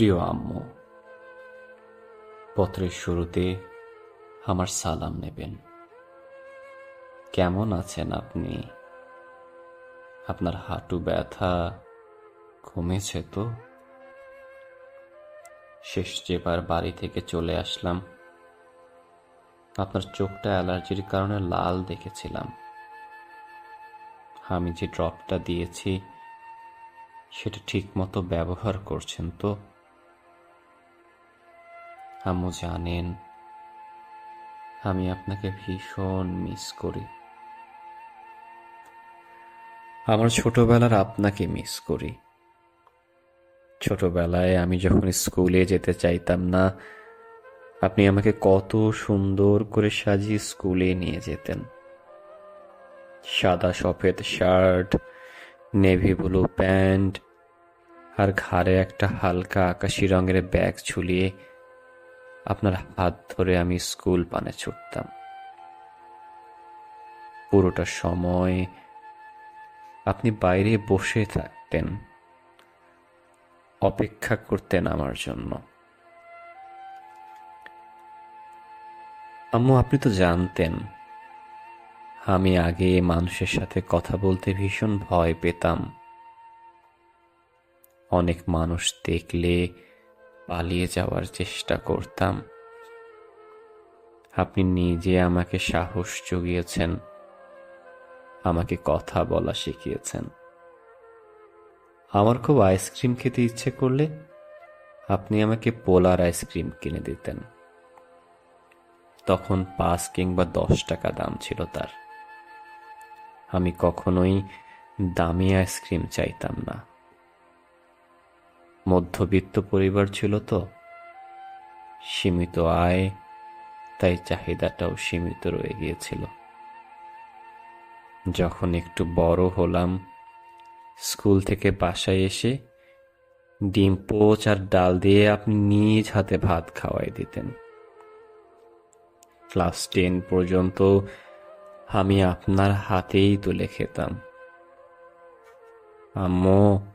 প্রিয় আম্মু, পত্রের শুরুতে আমার সালাম নেবেন। কেমন আছেন আপনি? আপনার হাঁটু ব্যথা কমেছে তো? শেষ যেবার বাড়ি থেকে চলে আসলাম, আপনার চোখটা অ্যালার্জির কারণে লাল দেখেছিলাম। আমি যে ড্রপটা দিয়েছি, সেটা ঠিক মতো ব্যবহার করছেন তো? আম্মু জানেন, আমি আপনাকে ভীষণ মিস করি। আমার ছোটবেলার আপনাকে মিস করি। ছোটবেলায় আমি যখন স্কুলে যেতে চাইতাম না, আপনি আমাকে কত সুন্দর করে সাজিয়ে স্কুলে নিয়ে যেতেন। সাদা সফেদ শার্ট নেভি ব্লু প্যান্ট আর ঘাড়ে একটা হালকা আকাশি রঙের ব্যাগ ঝুলিয়ে আপনার হাত ধরে আমি স্কুল পানে ছুটতাম। পুরোটা সময় আপনি বাইরে বসে থাকতেন, অপেক্ষা করতেন আমার জন্য। আম্মু, আপনি তো জানতেন, আমি আগে মানুষের সাথে কথা বলতে ভীষণ ভয় পেতাম। অনেক মানুষ দেখলে পালিয়ে যাওয়ার চেষ্টা করতাম। আপনি নিজে আমাকে সাহস জুগিয়েছেন, আমাকে কথা বলা শিখিয়েছেন। আমার খুব আইসক্রিম খেতে ইচ্ছে করলে আপনি আমাকে পোলার আইসক্রিম কিনে দিতেন। তখন পাঁচ কিংবা দশ টাকা দাম ছিল তার। আমি কখনোই দামি আইসক্রিম চাইতাম না। মধ্যবিত্ত পরিবার ছিল তো। সীমিত আয়, তাই চাহিদাটাও সীমিত রয়ে গিয়েছিল। যখন একটু বড় হলাম, স্কুল থেকে বাসায় এসে ডিম, পোচ আর ডাল দিয়ে আপনি নিজ হাতে ভাত খাওয়াই দিতেন। ক্লাস টেন পর্যন্ত আমি আপনার হাতেই তুলে খেতাম। আম্মু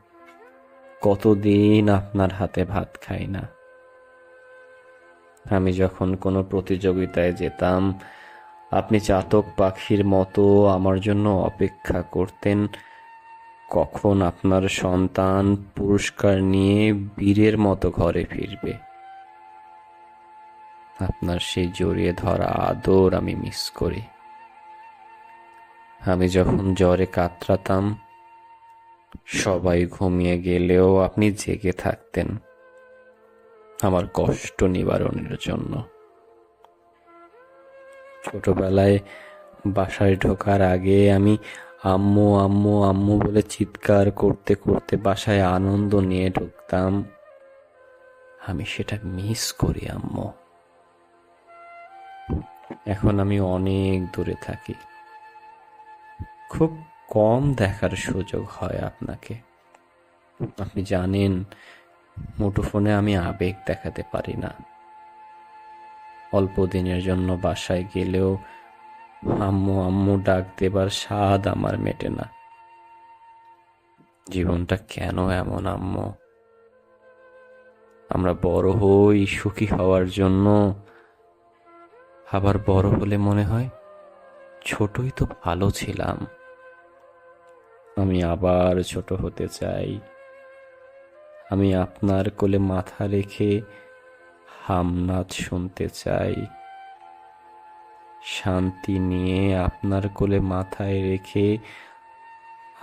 কতদিন আপনার হাতে ভাত খাই না? আমি যখন কোনো প্রতিযোগিতায় যেতাম, আপনি চাতক পাখির মতো আমার জন্য অপেক্ষা করতেন। কখন আপনার সন্তান পুরস্কার নিয়ে বীরের মতো ঘরে ফিরবে? আপনার সেই জড়িয়ে ধরা আদর আমি মিস করি। আমি যখন জ্বরে কাতরাতাম সবাই ঘুমিয়ে গেলেও আপনি জেগে থাকতেন। আমার কষ্ট নিবারণের জন্য। ছোটবেলায় বাসায় ঢোকার আগে আমি আম্মু আম্মু আম্মু বলে চিৎকার করতে করতে বাসায় আনন্দ নিয়ে ঢুকতাম। আমি সেটা মিস করি, আম্মু। এখন আমি অনেক দূরে থাকি। খুব কম দেখার সুযোগ হয় আপনাকে। আপনি জানেন, মুঠোফোনে আমি আবেগ দেখাতে পারি না। অল্প দিনের জন্য বাসায় গেলেও আম্মু আম্মু ডাক দেবার স্বাদ আমার মেটে না। জীবনটা কেন এমন আম্মু? আমরা বড় হই সুখী হওয়ার জন্য। আবার বড় হলে মনে হয় ছোটই তো ভালো ছিলাম। আমি আবার ছোট হতে চাই। আমি আপনার কোলে মাথা রেখে হামনাথ শুনতে চাই। শান্তি নিয়ে আপনার কোলে মাথায় রেখে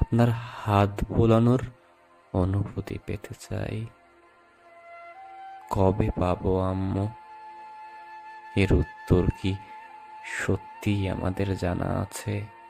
আপনার হাত বোলানোর অনুভূতি পেতে চাই। কবে পাবো আম্মু? এর উত্তর কি সত্যিই আমাদের জানা আছে?